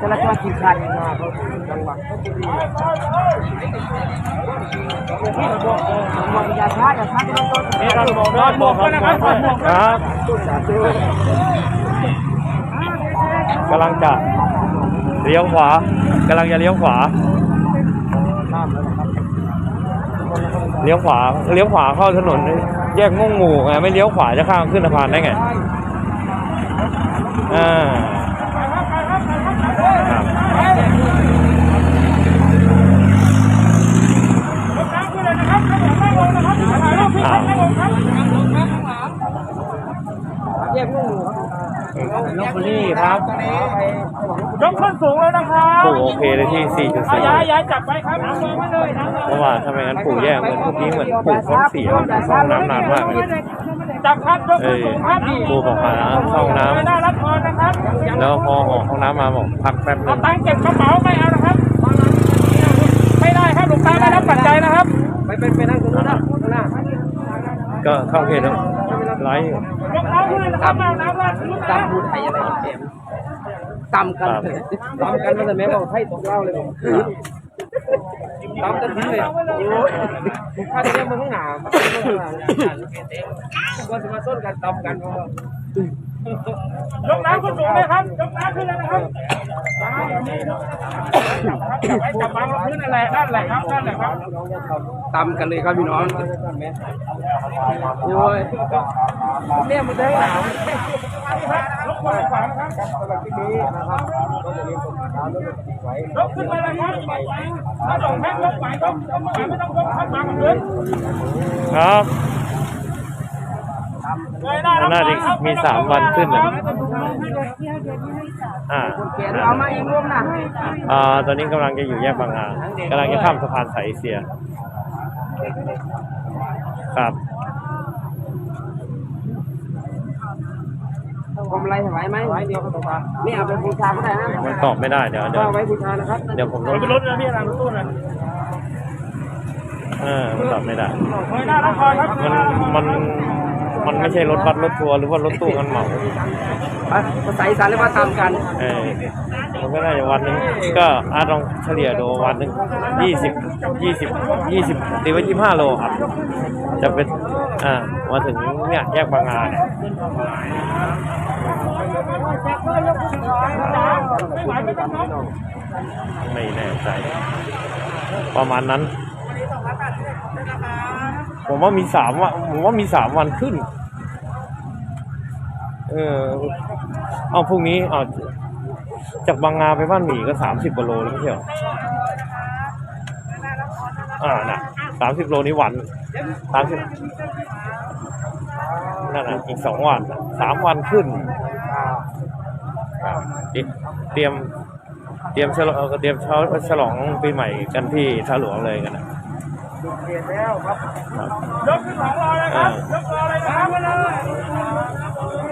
จะรักมากินคันมาเขาจังหวะบอกอย่าช้าอย่าช้าที่เราต้นนี่เราบอกด้วยบอกนะครับบอกด้วยครับกำลังจะเลี้ยวขวากำลังจะเลี้ยวขวา เลี้ยวขวาเลี้ยวขวาเข้าถนน แยกม่วงหมู่ไงไม่เลี้ยวขวาจะข้ามขึ้นสะพานได้ไงอ่าครับ อ้าว แยกลูก ลบบุรีครับยกขึ้นสูงเลยนะครับปู่โอเคเลยที่เอาย้าย4.4ย้ายจับไปครับน้ำลงมาเลยน้ำลงเพราะว่าถ้าไม่งั้นปู่แย่เหมือนเมื่อกี้เหมือนปู่ท้องเสียเข้าห้องน้ำนานมากเลยจับครับยกเอ้ขึ้นยสูงครับปู่บอกหาเข้าห้องน้ไม่น่ารับพรนะครับำแล้วพอออกห้องน้ำมาบอกพักแป๊บนึเอางตังค์เก็บกระเป๋าไม่เอานะครับไม่ได้ครับหลวงตาไม่รับปัจจัยนะครับ ไปไปไปนั่งตรงนู้นนะข้างหน้าก็เข้าเขตแล้ว ไลฟ์อยู่ยกเท้าขึ้นเลยนะครับเอาน้ำราดลูกตำพูดไทยอะไรเกมตำกันตำกันมันแต่แม่บอกให้ตกเล่าเลยผมตำกันทิ้งเลยโอ้ยถ้าจะเรียกมันข้างหน้าว่าจะมาต้นกันตำกันเพราะ ยกน้ำขึ้นสูงเลยครับ ยกน้ำขึ้นเลยนะครับจับไว้จับวางลงพื้นนั่นแหละนั่นแหละครับนั่นแหละครับตำกันเลยครับพี่น้องโอ้ยเนี่ยมันได้หนาวยกคนขวางครับสำหรับที่นี้นะครับก็จะมีคนถามแล้วก็ไว้ยกขึ้นไปเลยครับถ้าสองแพ็คยกไหวก็ไม่ต้องยกครับวางกับพื้นครับเลยห น้ารับน่าจะมีสามวันขึ้นเลยอ่าเขียนเอามาอีกร่วมนะอ่า ตอนนี้กำลังจะอยู่แยกบางนากำลังจะข้ามสะพานสายเอเชีย ครับผมอะไรไหวไหมไหวเดียวก็ตกปลานี่เอาไปบูชาก็ได้นะมันตอบไม่ได้เดี๋ยวเดี๋ยวเอาไว้บูชานะครับ เดี๋ยวผมลรดถรถนะพี่อะไรรถตู้นะเออมันตอบไม่ได้เลยหน้ารับพรครับมันมัน มันไม่ใช่รถบัสรถทัวร์หรือว่ารถตู้กันเหมาไปภาษาอีสานเรียกว่าตำกันเออมันก็น่าจะวันหนึงก็อาจลองเฉลี่ยดูวันหนึ่งยี่สิบยี่สิบยี่สิบตีไว้ยี่ห้าโลครับ จะเป็นอ่ามาถึงเนี่ยแยกบางนาเนี่ยไม่ไหวไม่ต้องยกไม่แน่ใจ ประมาณนั้น ผมว่ามีสามวันผมว่ามีสามวันขึ้น เออเอาพรุ่งนี้เอาจากบางนาไปบ้านหมีก็สามสิบกว่าโลแล้วไม่ใช่เหรออ่าน่ะสามสิบโลนี้วันสามสิบนั่นน่ะอีกสองวันสามวันขึ้นเตรียมเตรียมฉลองเตรียมฉลองปีใหม่กันที่ท่าหลวงเลยกันนะ เขียนแล้วครับครับยกขึ้นสองรอยเลยครับยกรอเลยนะครับมาเลย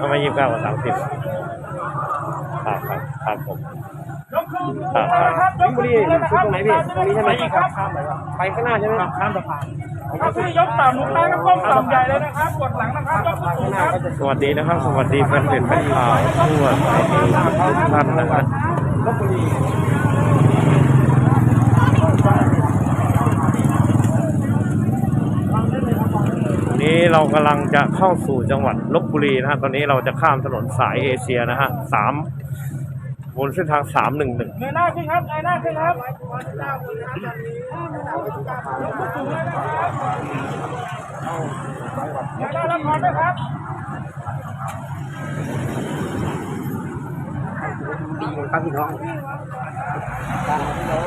ทำไมยี่สิบเก้ากับสามสิบครับครับครับผมยกขึ้นครับครับครับยสิงกห์บุขึ้นรีสูงเลยนะคตรรับงไหนพี่ตรงนี้ใช่ไหมไปอีกครับไปข้างหน้าใช่ไหมข้ามสะพานถ้าพี่ยกต่ำหลวงตาก็ก้มต่ำใหญ่เลยนะครับกดหลังนะครับยกขึ้นสูข้างงหคน้ารับก็จะสวัสดีนะครับ สวัสดีแฟนเพจแฟนข่าวทั่วทุกท่านนะครับ ลบบุรี วันนี้ เรากำลังจะเข้าสู่จังหวัดลบบุรีนะฮะ ตอนนี้เราจะข้ามถนนสายเอเชียนะฮะสามบนเส้นทางสามหนึ่งหนึ่งเงยหน้าขึ้นครับเงยหน้าขึ้นครับเงยหน้ารับพรด้วยครับดีครับพี่น้องตามพี่น้อง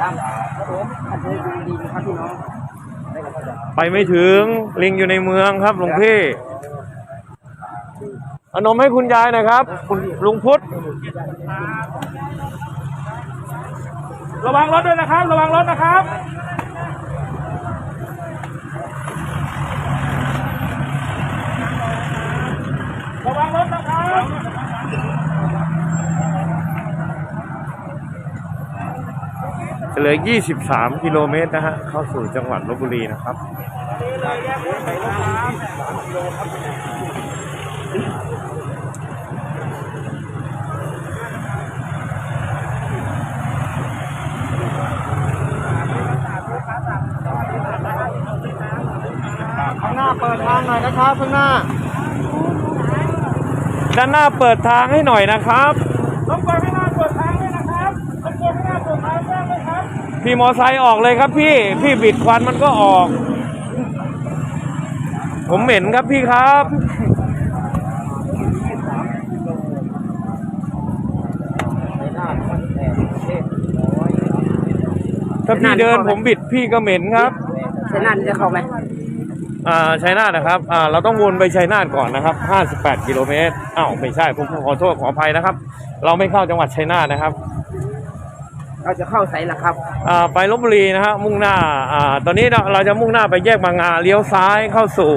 ตามครับผมอันนี้ดีครับพี่น้อง ไปไม่ถึงลิงอยู่ในเมืองครับหลวงพี่เอานมให้คุณยายหน่อยครับลุงพุทธระวังรถด้วยนะครับ ระวังรถนะครับระวังรถนะครับ เหลือ 23 กิโลเมตรนะฮะ เข้าสู่จังหวัดลบบุรีนะครับ ข้างหน้าเปิดทางหน่อยนะครับข้างหน้า ด้านหน้าเปิดทางให้หน่อยนะครับ นะครับพี่มอไซค์ออกเลยครับพี่ พี่บิดควันมันก็ออก ผมเหม็นครับพี่ครับ ถ้าพี่เดินผมบิดพี่ก็เหม็นครับใช่นั่นจะเข้าไหมอ่าชัยนาทนะครับอ่าเราต้องวนไปชัยนาทก่อนนะครับ 58 กิโลเมตรอ้าวไม่ใช่ผมขอโทษขออภัยนะครับ เราไม่เข้าจังหวัดชัยนาทนะครับ เราจะเข้าใส่ละครับอ่าไปลบบุรีนะฮะมุ่งหน้าอ่าตอนนี้เราเราจะมุ่งหน้าไปแยกบางนาเลี้ยวซ้ายเข้าสู่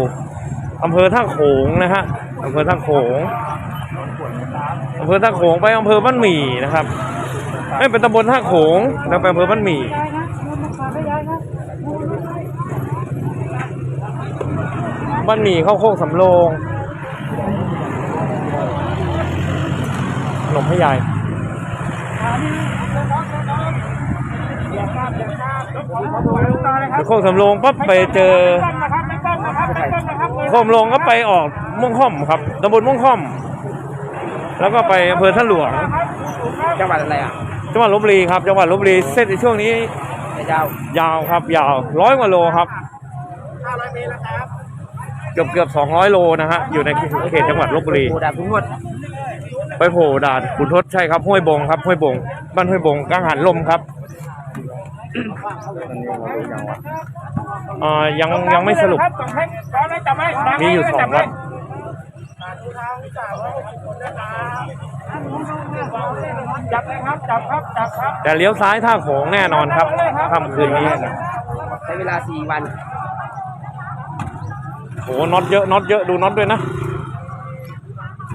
อำเภอท่าโขงนะฮะอำเภอท่าโขงอำเภอท่าโขงไปอำเภอบ้านหมี่นะครับไม่เป็นตำบลท่าโขงแล้วไปอำเภอบ้านหมี่บ้านหมี่เข้าโคกสำโรงขนมให้ยาย โคกสำโรงปั๊บไปเจอนะครับไม่ต้องนะครับไม่ต้องนะครับโคกสำโรงก็ไปออกม่วงค่อมครับตำบลม่วงค่อม แล้วก็ไปอำเภอท่าหลวงจังหวัดอะไรอะจังหวัดลบบุรีครับจังหวัดลบบุรีเส้นในช่วงนี้ไอ้เจ้ายาวครับยาวร้อยกว่าโลครับ500เมตรแล้วครับเกือบเกือบสองร้อยโลนะฮะ อยู่ในเขตจังหวัดลบบุรีปูดาบทุกงวดไปโผล่ด่านขุนทศใช่ครับห้วยบงครับห้วยบงบ้านห้วยบงกังหันลมครับ อ่ายังยังไม่สรุป สองแท่งร้อนไหมจับไหมดัมีอยู่สองวัดจับเลยครับ จับครับจับครับแต่เลี้ยวซ้ายท่าโขงแน่นอนครับค่ำคืนนี้ใช้เวลา4วันโอ้น็อตเยอะน็อตเยอะดูน็อตด้วยนะ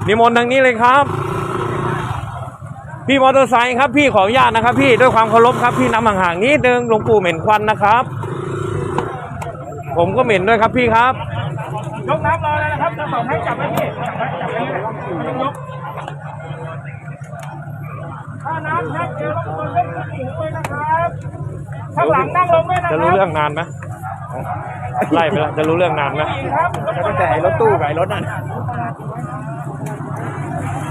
นิมนต์ทางนี้เลยครับ พี่มอเตอร์ไซค์ครับพี่ขออนุญาตนะครับ พี่ด้วยความเคารพครับพี่นำห่างๆนิดนึงหลวงปู่เหม็นควันนะครับ ผมก็เหม็นด้วยครับพี่ครับยกน้ำรอเลยนะครับจะสองแท่งจับไหมพี่จับไหมจับไหมยกถ้าน้ำชักเจอรบกวนยกขึ้นสูงเลยนะครับข้างหลังนั่งลงด้วยนะคจะรับรู้เรื่องนานไหมไล่ไปแล้วจะรู้เรื่องนานไหมครับตั้งแต่รถตู้กับรถนั่น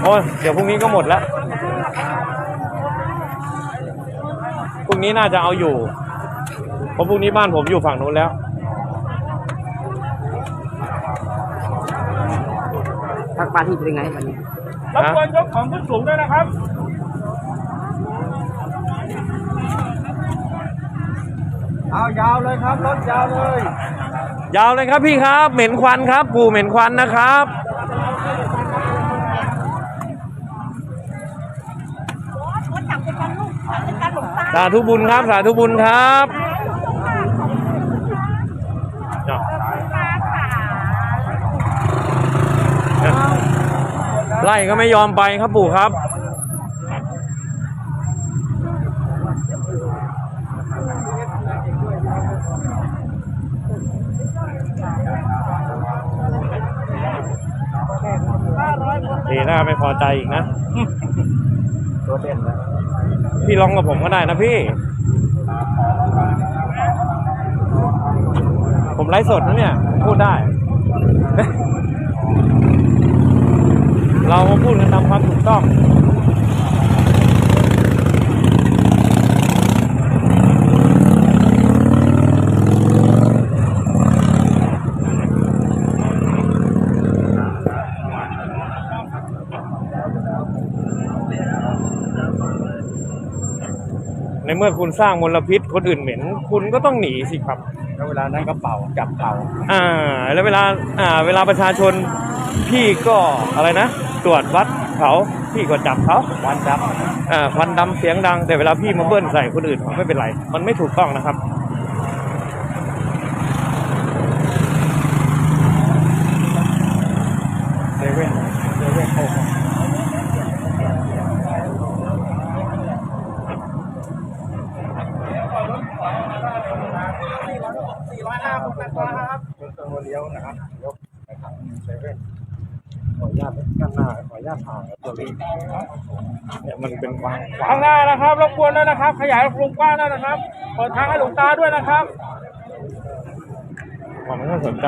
โอ้เดี๋ยวพรุ่งนี้ก็หมดแล้ว พรุ่งนี้น่าจะเอาอยู่ เพราะพรุ่งนี้บ้านผมอยู่ฝั่งนู้นแล้วทักปาที่เป็นไงวันนี้รบกวนยกของขึ้นสูงด้วยนะครับ เอายาวเลยครับ รถยาวเลย ยาวเลยครับพี่ครับ เหม็นควันครับปู่เหม็นควันนะครับ สาธุบุญครับ สาธุบุญครับไล่ก็ไม่ยอมไปครับปู่ครับดีหน้าไม่พอใจอีกนะตัวเด่นแล้ว พี่ลองกับผมก็ได้นะพี่ ผมไลฟ์สดนะเนี่ย พูดได้ เรามาพูดกันตามความถูกต้อง ในเมื่อคุณสร้างมลพิษคนอื่นเหม็น คุณก็ต้องหนีสิครับ แล้วเวลานั้นก็เป่าจับเป่าอ่า แล้วเวลาอ่า เวลาประชาชนพี่ก็อะไรนะตรวจวัดเขาพี่ก็จับเขาวันจับอ่าควันดำเสียงดัง แต่เวลาพี่มาเบิ้ลใส่คนอื่นไม่เป็นไร มันไม่ถูกต้องนะครับเซเว่นเซเว่นโอ้โห ตัวเลี้ยวนะครับยกไปทางเซเว่นขออนุญาตข้างหน้าขออนุญาตผ่านตัวนี้ เนี่ยมันเป็นความ ข้างหน้านะครับรบกวนด้วยนะครับ ขยายวงกว้างด้วยนะครับเปิดทางให้หลวงตาด้วยนะครับความน่าสนใจ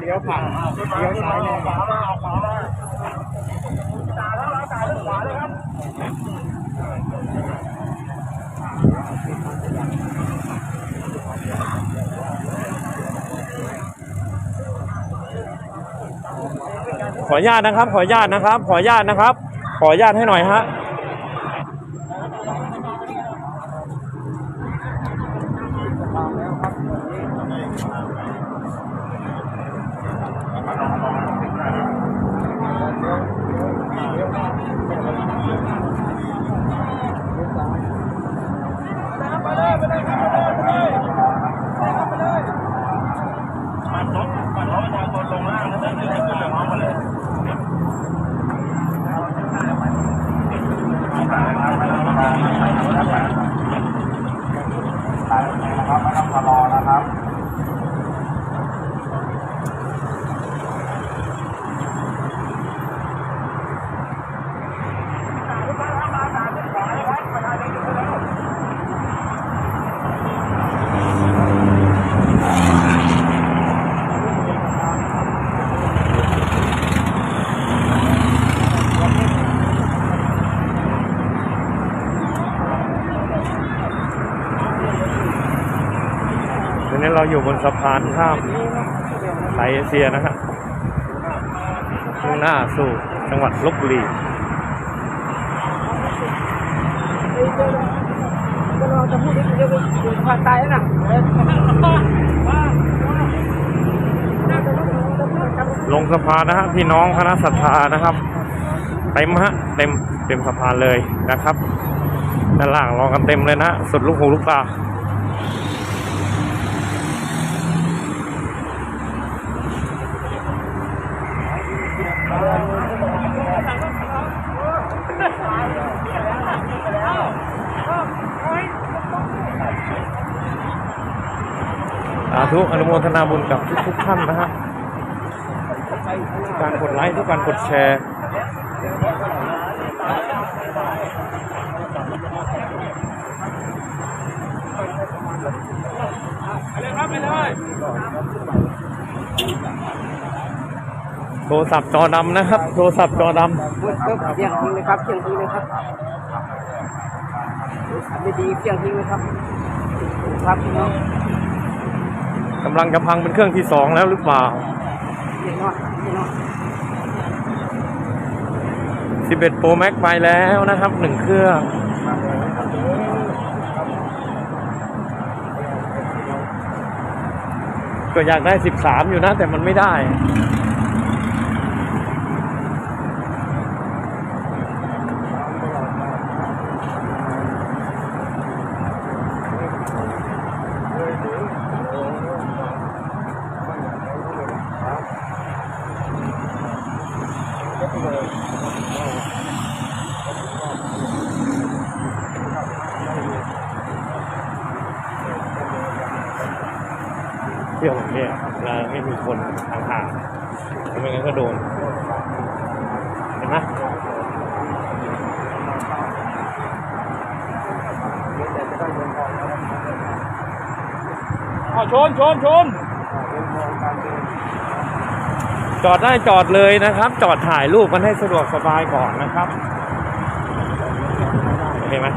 เลี้ยวผ่านเลี้ยวซ้ายเนี่ย ขวามาออกขวามาจ่าแล้วเราจ่าด้านขวาเลยครับ ข ออนุญาตนะครับ ขออนุญาตนะครับ ขออนุญาตนะครับ ขออนุญาตให้หน่อยฮะ ต อนนี้เราอยู่บนสะพานข้ามสายเอเชียนะครับมุ่งหน้าสู่จังหวัดลบบุรีก็เราจะพูดเรื่องอยู่ภาคใต้นะลงสะพานนะฮะพี่น้องคณะศรัทธานะครับเต็มฮะเต็มเต็มสะพานเลยนะครับด้านล่างรอกันเต็มเลยนะฮะสุดลูกหูลูกตา สาธุอนุโมทนาบุญกับทุกๆท่านนะฮะการกดไลค์ทุกการกดแชร์ไปเลยครับไปเลยโทรศัพท์จอดำนะครับ โทรศัพท์จอดพูดก็เสี่ยงทิ้งเลยครับเสี่ยงทิ้งเลยครับไม่ดีเสี่ยงทิ้งเลยครับ ครับพี่น้อง กำลังจะพังเป็นเครื่องที่สองแล้วหรือเปล่าสิบเอ็ดโปรแม็กไปแล้วนะครับหนึ่งเครื่องก็อยากได้สิบสามอยู่นะแต่มันไม่ได้ ที่ยวแบบเนี้ยแล้วไม่มีคนห่างๆไม่งั้นก็โดน เห็นไหมอ๋อชนชนชนจอดได้จอดเลยนะครับ จอดถ่ายรูปมันให้สะดวกสบายก่อนนะครับโอเคไหม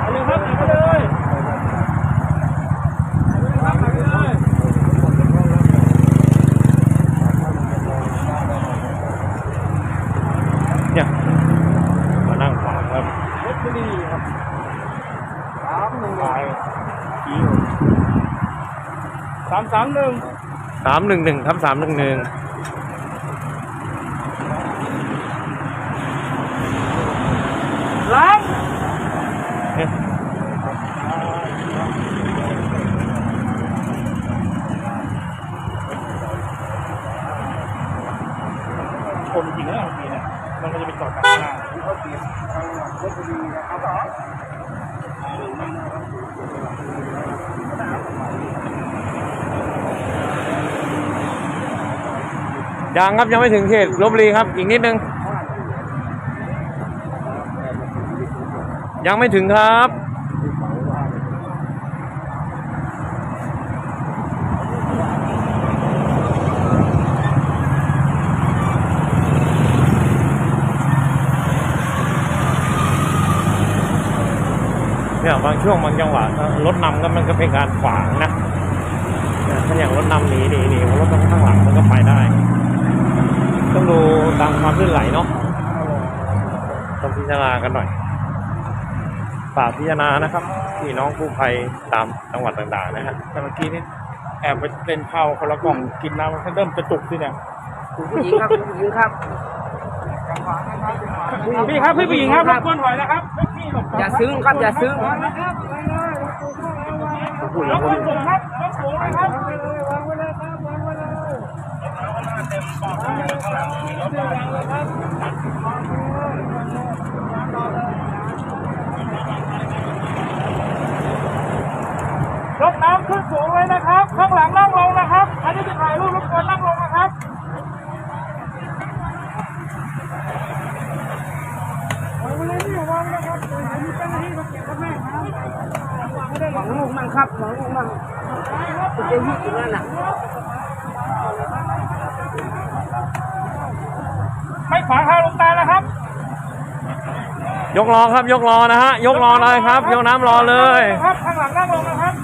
ไปเลยครับไปเลยไปเลยครับไปเลย เนี่ยมานั่งฟังครับ ลบบุรีครับ สามหนึ่ง ไปสามสามหนึ่ง สามหนึ่งหนึ่งครับสามหนึ่งหนึ่งล้างคนจริงนะบางทีเนี่ยมันก็จะไปจอดกลางหน้าเขาเสียงทางลบบุรีนะครับ ยังครับยังไม่ถึงเขตลบบุรีครับ อีกนิดนึง ยังไม่ถึงครับ เนี่ยบางช่วงบางจังหวะรถนำก็มันก็เป็นการขวางนะถ้าอย่างรถนำหนีหนีหนีรถข้างหลังมันก็ไปได้ ต้องดูตามความลื่นไหลเนาะต้องพิจารณากันหน่อยฝากพิจารณานะครับพี่น้องกู้ภัยตามจังหวัดต่างๆนะฮะแต่เมื่อกี้นี่แอบไปเล่นข้าวคนละกล่องกินน้ำมันเริ่มจะจุกสิเนี่ยผู้หญิงครับผู้หญิงครับพี่ครับพี่ผู้หญิงครับรบกวนถอยนะครับพี่หลบอย่าซึ้งครับอย่าซึ้งยกคนสูงครับยกสูงนะครับ ยกน้ำขึ้นสูงเลยนะครับ ข้างหลังนั่งลงนะครับ อันนี้จะถ่ายรูปรบกวนนั่งลงนะครับหวังลูกมั่งครับหวังลูกมั่งคุณจะยิ่งอย่างนั้นน่ะ ไม่ ขวางทางลงตานะครับ ยกรอครับ ยกรอนะฮะ ยกรอเลยครับ ยกน้ำรอเลย ครับข้างหลังนั่งลงนะครับ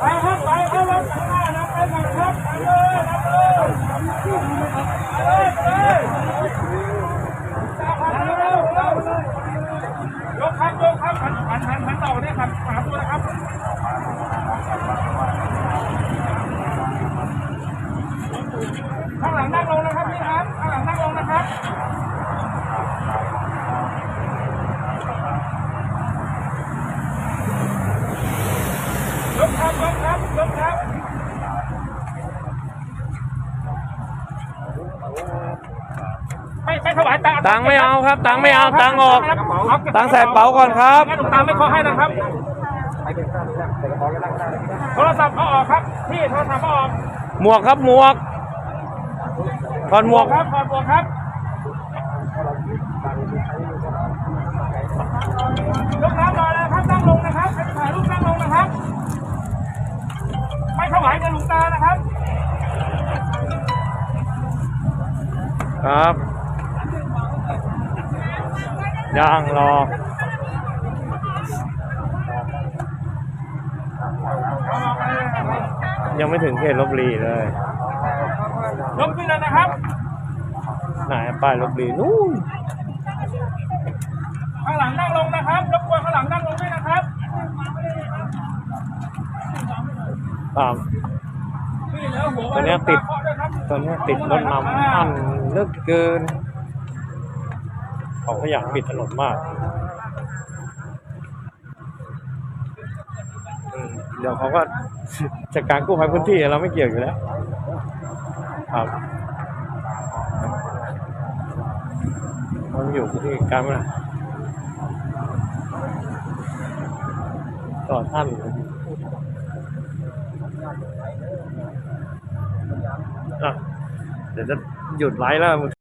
ไปครับไปเข้ารถข้างหน้านะไปก่อนครับไปเลยไปเลยไปเลยไปเลยตามพันเร็วเร็วเร็วยกครับยกครับหันหันหันหันต่อเนี่ยครับสามตัวนะครับ ข้างหลังนั่งลงนะครับพี่ครับข้างหลังนั่งลงนะครับยกครับยกครับยกครับไม่ไม่ถวายตังค์ตังค์ไม่เอาครับ ตังค์ไม่เอาตังค์ออกเาตังค์ใส่เป๋าก่อนครับ งั้นหลวงตาไม่ขอให้นะครับโทรศัพท์เอาออกครับพี่โทรศัพท์เอาออก หมวกครับหมวก ถอดหมวกครับถอดหมวกครับยกน้ำรอเลยครับนั่งลงนะครับใครจะถ่ายรูปนั่งลงนะครับ ไม่ถวายเงินหลวงตานะครับ ครับย่างรอยังไม่ถึงเขตลบบุรีเลยยกขึ้นเลยนะครับไหน ป้ายลบบุรีนู่นข้างหลังนั่งลงนะครับรบกวนข้างหลังนั่งลงด้วยนะครับตามพี่เหลือหัวตอนเนี้ยติดเคาะด้วยครับตอนนี้ติดรถนำอันเหลือกเกินเขาก็อยากปิดถนนมากอืมเดี๋ยวเขาก็จัดการกู้ภัยพื้นที่เราไม่เกี่ยวอยู่แล้วครับ มันอยู่ที่การมันต่อท่านอะเดี๋ยวจะหยุดไลฟ์แล้ว